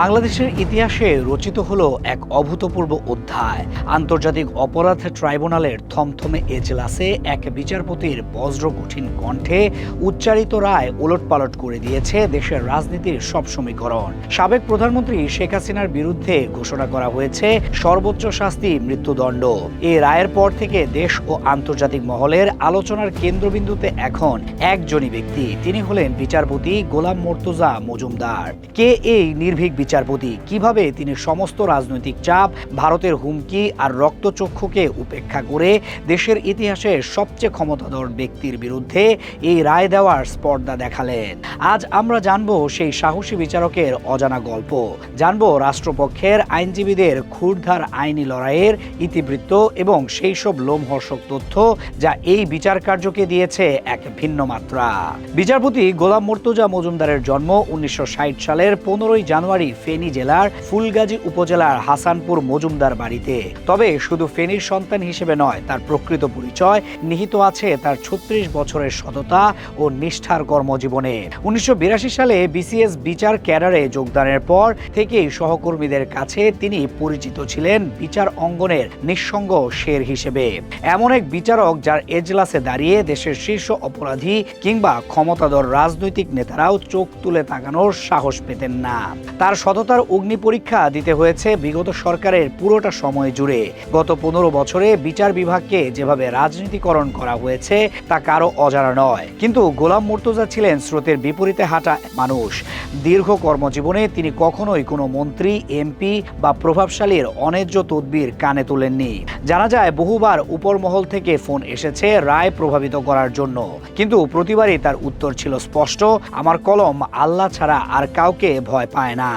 বাংলাদেশের ইতিহাসে রচিত হলো এক অভূতপূর্ব অধ্যায়। আন্তর্জাতিক অপরাধ ট্রাইব্যুনালের থমথমে এজলাসে এক বিচারপতির বজ্র কঠিন কণ্ঠে উচ্চারিত রায় ওলটপালট করে দিয়েছে দেশের রাজনীতির সব সমীকরণ। সাবেক প্রধানমন্ত্রী শেখ হাসিনার বিরুদ্ধে ঘোষণা করা হয়েছে সর্বোচ্চ শাস্তি, মৃত্যুদণ্ড। এই রায়ের পর থেকে দেশ ও আন্তর্জাতিক মহলের আলোচনার কেন্দ্রবিন্দুতে এখন একজনই ব্যক্তি। তিনি হলেন বিচারপতি গোলাম মোর্তজা মজুমদার। কে এই নির্ভীক বিচারপতি। কীভাবে তিনি সমস্ত রাজনৈতিক চাপ, ভারতের হুমকি আর রক্তচক্ষুকে উপেক্ষা করে দেশের ইতিহাসের সবচেয়ে ক্ষমতাধর ব্যক্তির বিরুদ্ধে এই রায় দেওয়ার স্পর্ধা দেখালেন। আজ আমরা জানব সেই সাহসী বিচারকের অজানা গল্প। জানব রাষ্ট্রপক্ষের আইনজীবীদের ক্ষুরধার আইনি লড়াইয়ের ইতিবৃত্ত এবং সেই সব লোমহর্ষক তথ্য যা এই বিচার কার্যকে দিয়েছে এক ভিন্ন মাত্রা। বিচারপতি গোলাম মোর্তজা মজুমদারের জন্ম উনিশশো ষাট সালের পনেরোই জানুয়ারি ফেনী জেলার ফুলগাজী উপজেলার হাসানপুর মজুমদার বাড়িতে। তবে শুধু ফেনীর সন্তান হিসেবে নয়, তার প্রকৃত পরিচয়, নিহিত আছে তার ছত্রিশ বছরের সততা ও নিষ্ঠার কর্মজীবনে। উনিশশো সালে বিসিএস বিচার ক্যাডারে যোগদানের পর থেকেই সহকর্মীদের কাছে তিনি পরিচিত ছিলেন বিচার অঙ্গনের নিঃসঙ্গ শের হিসেবে। এমন এক বিচারক যার এজলাসে দাঁড়িয়ে দেশের শীর্ষ অপরাধী কিংবা ক্ষমতাধর রাজনৈতিক নেতারাও চোখ তুলে তাকানোর সাহস পেতেন না। তার সততার অগ্নি পরীক্ষা দিতে হয়েছে বিগত সরকারের পুরোটা সময় জুড়ে। গত পনেরো বছরে বিচার বিভাগকে যেভাবে রাজনীতিকরণ করা হয়েছে, তা কারও অজানা নয়। কিন্তু গোলাম মুর্তজা ছিলেন স্রোতের বিপরীতে হাঁটা মানুষ। দীর্ঘ কর্মজীবনে তিনি কখনোই কোনো মন্ত্রী, এমপি বা প্রভাবশালীর অন্যায্য তদবির কানে তোলেননি। জানা যায়, বহুবার উপরমহল থেকে ফোন এসেছে রায় প্রভাবিত করার জন্য। কিন্তু প্রতিবারই তার উত্তর ছিল স্পষ্ট, আমার কলম আল্লাহ ছাড়া আর কাউকে ভয় পায় না।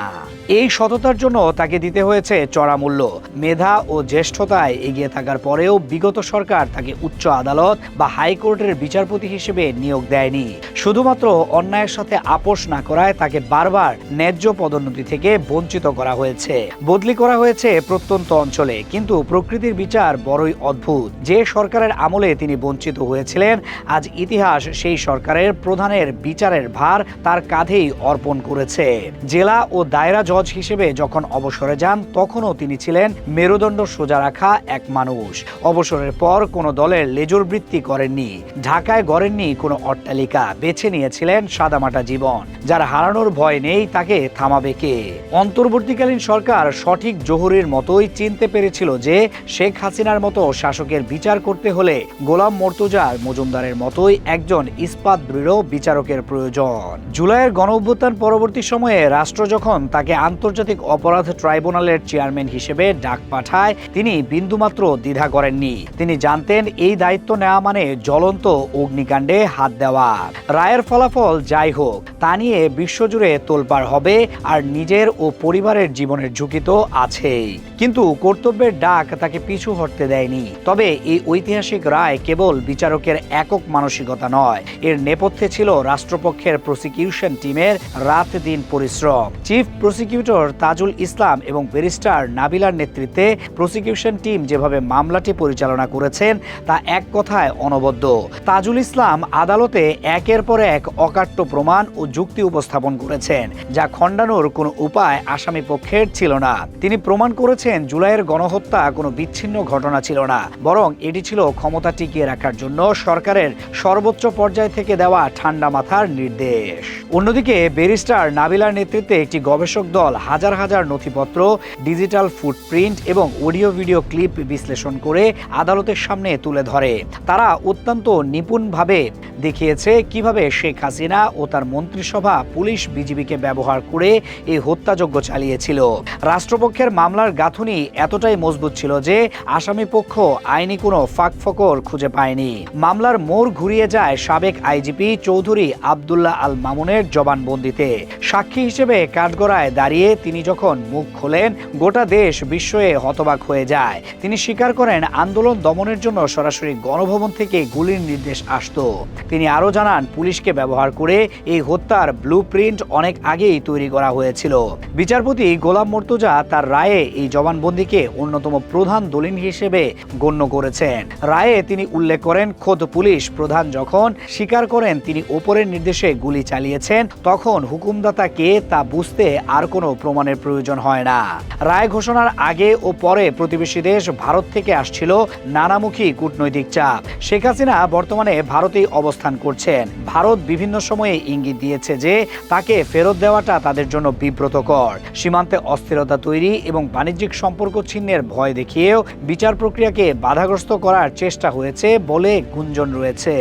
এই সততার জন্য তাকে দিতে হয়েছে চড়া মূল্য মেধা ও জ্যেষ্ঠতায় এগিয়ে থাকার পরেও বিগত সরকার তাকে উচ্চ আদালত বা হাইকোর্টের বিচারপতি হিসেবে নিয়োগ দেয়নি। শুধুমাত্র অন্যায়ের সাথে আপোষ না করায় তাকে বারবার ন্যায্য পদোন্নতি থেকে বঞ্চিত করা হয়েছে। বদলি করা হয়েছে প্রত্যন্ত অঞ্চলে, কিন্তু প্রকৃতির বিচার বড়ই অদ্ভুত। যে সরকারের আমলে তিনি বঞ্চিত হয়েছিলেন, আজ ইতিহাস সেই সরকারের প্রধানের বিচারের ভার তার কাঁধেই অর্পণ করেছে। জেলা ও দায়রা জজ হিসেবে যখন অবসরে যান, তখনও তিনি ছিলেন মেরুদণ্ড সোজা রাখা এক মানুষ। অবসরের পর কোনো দলের লেজুর বৃত্তি করেননি। ঢাকায় গড়েননি কোনো অট্টালিকা। বেছে নিয়েছিলেন সাদামাটা জীবন। যার হারানোর ভয় নেই, তাকে থামাবে কে? অন্তর্বর্তীকালীন সরকার সঠিক জহুরির মতোই চিনতে পেরেছিল যে, শেখ হাসিনার মতো শাসকের বিচার করতে হলে গোলাম মর্তুজার মজুমদারের মতোই একজন ইস্পাত দৃঢ় বিচারকের প্রয়োজন। জুলাইয়ের গণ অভ্যুত্থান পরবর্তী সময়ে রাষ্ট্র যখন তাকে আন্তর্জাতিক অপরাধ ট্রাইব্যুনালের চেয়ারম্যান হিসেবে ডাক পাঠায়। তিনি বিন্দুমাত্র দ্বিধা করেননি। তিনি জানতেন এই দায়িত্ব নেওয়া মানে জ্বলন্ত অগ্নিকাণ্ডে হাত দেওয়া। রায়ের ফলাফল যাই হোক, তা নিয়ে বিশ্বজুড়ে তোলপাড় হবে আর নিজের ও পরিবারের জীবনের ঝুঁকি তো আছেই। কিন্তু কর্তব্যের ডাক তাকে পিছু হটতে দেয়নি। তবে এই ঐতিহাসিক রায় কেবল বিচারকের একক মানসিকতা নয়, এর নেপথ্যে ছিল রাষ্ট্রপক্ষের প্রসিকিউশন টিমের রাত দিন পরিশ্রম। চিফ প্রসিকিউটর তাজুল ইসলাম এবং ব্যারিস্টার নাবিলার নেতৃত্বে প্রসিকিউশন টিম যেভাবে মামলাটি পরিচালনা করেছেন, তা এক কথায় অনবদ্য। তাজুল ইসলাম আদালতে একের পর এক অকাট্য প্রমাণ ও যুক্তি উপস্থাপন করেছেন, যা খণ্ডানোর কোনো উপায় আসামি পক্ষের ছিল না। তিনি প্রমাণ করেছেন জুলাইয়ের গণহত্যা কোনো বিচ্ছিন্ন ঘটনা ছিল না, বরং এটি ছিল ক্ষমতা টিকিয়ে রাখার জন্য সরকারের সর্বোচ্চ পর্যায় থেকে দেওয়া ঠান্ডা মাথার নির্দেশ। অন্যদিকে, ব্যারিস্টার নাবিলার নেতৃত্বে একটি গবেষক দল হাজার হাজার নথিপত্র, ডিজিটাল ফুটপ্রিন্ট এবং অডিও ভিডিও ক্লিপ বিশ্লেষণ করে আদালতের সামনে তুলে ধরে। তারা অত্যন্ত নিপুণভাবে দেখিয়েছে কীভাবে শেখ হাসিনা ও তার মন্ত্রিসভা পুলিশ বিজিবিকে ব্যবহার করে এই হত্যাযজ্ঞ চালিয়েছিল। রাষ্ট্রপক্ষের মামলার গাঁথুনি এতটাই মজবুত ছিল যে আসামি পক্ষ আইনি কোনো ফাঁকফকর খুঁজে পায়নি। মামলার মোড় ঘুরিয়ে যায় সাবেক আইজিপি চৌধুরী আবদুল্লাহ আল মামুনের জবানবন্দিতে। সাক্ষী হিসেবে কাঠগড়ায় দাঁড়িয়ে তিনি যখন মুখ খোলেন, গোটা দেশ বিস্ময়ে হতবাক হয়ে যায়। তিনি স্বীকার করেন, আন্দোলন দমনের জন্য সরাসরি গণভবন থেকে গুলির নির্দেশ আসতো। তিনি আরও জানান, পুলিশকে ব্যবহার করে এই হত্যার ব্লু অনেক আগেই তৈরি করা হয়েছিল। বিচারপতি গোলাম মর্তুজা তার রায়ে এই জবানবন্দিকে অন্যতম প্রধান দলিল হিসেবে গণ্য করেছেন। রায়ে তিনি উল্লেখ করেন, খোদ পুলিশ প্রধান যখন স্বীকার করেন তিনি ওপরের নির্দেশে গুলি চালিয়েছেন, তখন হুকুমদাতা কে তা বুঝতে আর কোনো প্রমাণের প্রয়োজন হয় না। রায় ঘোষণার আগে ও পরে প্রতিবেশী দেশ ভারত থেকে আসছিল নানামুখী কূটনৈতিক চাপ। শেখ হাসিনা বর্তমানে ভারতেই অবস্থান করছেন। ভারত বিভিন্ন সময়ে ইঙ্গিত দিয়েছে যে, তাকে ফেরত দেওয়াটা তাদের জন্য বিব্রতকর। সীমান্তে অস্থিরতা তৈরি এবং বাণিজ্যিক সম্পর্ক ছিন্নের ভয় দেখিয়েও বিচার প্রক্রিয়াকে বাধাগ্রস্ত করার চেষ্টা হয়েছে বলে গুঞ্জন রয়েছে।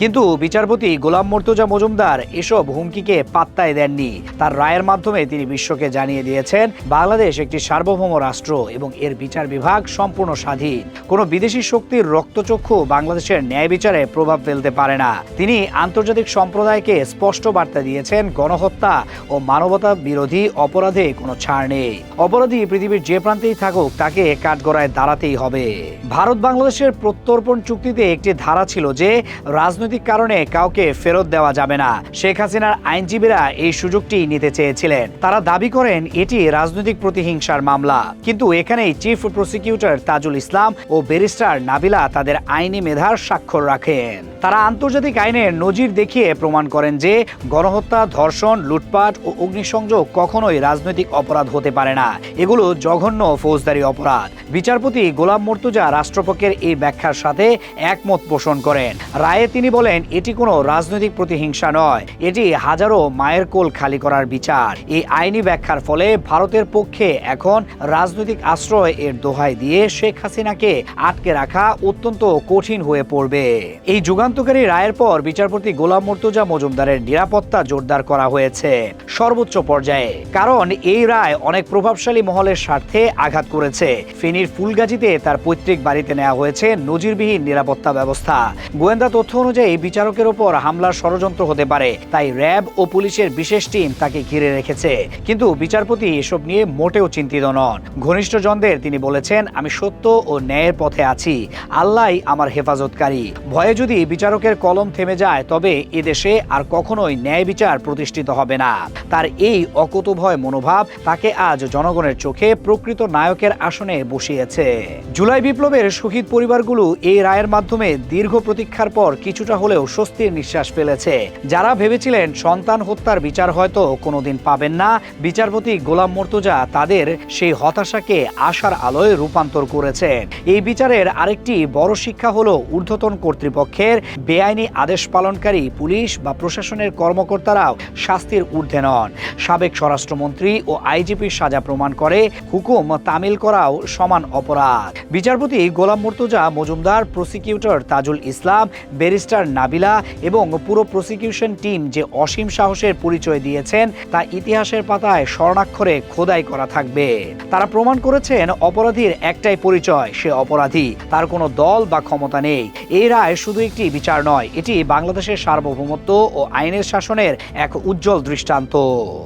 কিন্তু বিচারপতি গোলাম মর্তুজা মজুমদার এসব হুমকিকে পাত্তায় দেননি। তার রায়ের মাধ্যমে তিনি বিশ্বকে জানিয়ে দিয়েছেন, বাংলাদেশ একটি সার্বভৌম রাষ্ট্র এবং এর বিচার বিভাগ সম্পূর্ণ স্বাধীন। কোনো বিদেশি শক্তির রক্তচক্ষু বাংলাদেশের ন্যায় বিচারে প্রভাব ফেলতে পারে না। তিনি আন্তর্জাতিক সম্প্রদায়কে স্পষ্ট বার্তা দিয়েছেন, গণহত্যা ও মানবতা বিরোধী অপরাধে কোনো ছাড় নেই। অপরাধী পৃথিবীর যে প্রান্তেই থাকুক, তাকে কাঠগড়ায় দাঁড়াতেই হবে। ভারত বাংলাদেশের প্রত্যর্পণ চুক্তিতে একটি ধারা ছিল যে, রাজনৈতিক কারণে কাউকে ফেরত দেওয়া যাবে না। শেখ হাসিনার আইনজীবীরা এই সুযোগটি নিতে চেয়েছিলেন। তারা দাবি করেন, এটি রাজনৈতিক প্রতিহিংসার মামলা। কিন্তু এখানেই চিফ প্রসিকিউটর তাজুল ইসলাম ও ব্যারিস্টার নাবিলা তাদের আইনি মেধার স্বাক্ষর রাখেন। তারা আন্তর্জাতিক আইনের নজির দেখিয়ে প্রমাণ করেন যে গণহত্যা, ধর্ষণ, লুটপাট ও অগ্নিসংযোগ কখনোই রাজনৈতিক অপরাধ হতে পারে না। এগুলো জঘন্য ফৌজদারি অপরাধ। বিচারপতি গোলাম মর্তুজা রাষ্ট্রপক্ষের এই ব্যাখ্যার সাথে একমত পোষণ করেন। রায়ে তিনি বলেন, এটি কোনো রাজনৈতিক প্রতিহিংসা নয়। এটি হাজারো মায়ের কোল খালি করার বিচার। এই আইনি ব্যাখ্যার ফলে ভারতের পক্ষে এখন রাজনৈতিক আশ্রয় এর দোহাই দিয়ে শেখ হাসিনাকে আটকে রাখা অত্যন্ত কঠিন হয়ে পড়বে। এই যুগান্তকারী রায়ের পর বিচারপতি গোলাম মর্তুজা মজুমদারের নিরাপত্তা জোরদার করা হয়েছে সর্বোচ্চ পর্যায়ে। কারণ এই রায় অনেক প্রভাবশালী মহলের স্বার্থে আঘাত করেছে। ফেনীর ফুলগাজীতে তার পৈতৃক বাড়িতে নেওয়া হয়েছে নজিরবিহীন নিরাপত্তা ব্যবস্থা। গোয়েন্দা তথ্য অনুযায়ী বিচারকের ওপর হামলার ষড়যন্ত্র হতে পারে। তাই র্যাব ও পুলিশের বিশেষ টিম তাকে ঘিরে রেখেছে। কিন্তু বিচারপতি এসব নিয়ে মোটেও চিন্তিত নন। ঘনিষ্ঠজনদের তিনি বলেছেন, আমি সত্য ও ন্যায়ের পথে আছি। আল্লাহই আমার হেফাজতকারী। ভয়ে যদি বিচারকের কলম থেমে যায়, তবে এদেশে আর কখনোই ন্যায় বিচার প্রতিষ্ঠিত হবে না। তার এই অকুতভয় মনোভাব তাকে আজ জনগণের চোখে প্রকৃত নায়কের আসনে বসিয়েছে। জুলাই বিপ্লবের শহীদ পরিবারগুলো এই রায়ের মাধ্যমে দীর্ঘ প্রতীক্ষার পর কিছুটা হলেও স্বস্তির নিঃশ্বাস ফেলেছে। যারা ভেবেছিলেন সন্তান হত্যার বিচার হয়তো কোনোদিন পাবেন না, বিচারপতি গোলাম মর্তুজা তাদের সেই হতাশাকে আশার আলোয় রূপান্তর করেছেন। এই বিচারের আরেকটি বড় শিক্ষা হলো ঊর্ধ্বতন কর্তৃপক্ষের বেআইনি আদেশ পালনকারী পুলিশ বা প্রশাসনের কর্মকর্তারাও শাস্তির ঊর্ধ্বে নন। সাবেক স্বরাষ্ট্রমন্ত্রী ও আইজিপির সাজা প্রমাণ করে হুকুম তামিল করাও সমান অপরাধ। বিচারপতি গোলাম মর্তুজা মজুমদার, প্রসিকিউটর তাজুল ইসলাম, ব্যারিস্টার নাবিলা এবং পুরো প্রসিকিউশন টিম যে অসীম সাহসের পরিচয় দিয়েছেন, তা ইতিহাসের পাতায় স্বর্ণাক্ষরে খোদাই করা থাকবে। তারা প্রমাণ করেছেন অপরাধীর একটাই পরিচয়, সে অপরাধী। তার কোনো দল বা ক্ষমতা নেই। এই রায় শুধু একটি বিচার নয়, এটি বাংলাদেশের সার্বভৌমত্ব ও আইনের শাসনের এক উজ্জ্বল দৃষ্টান্ত।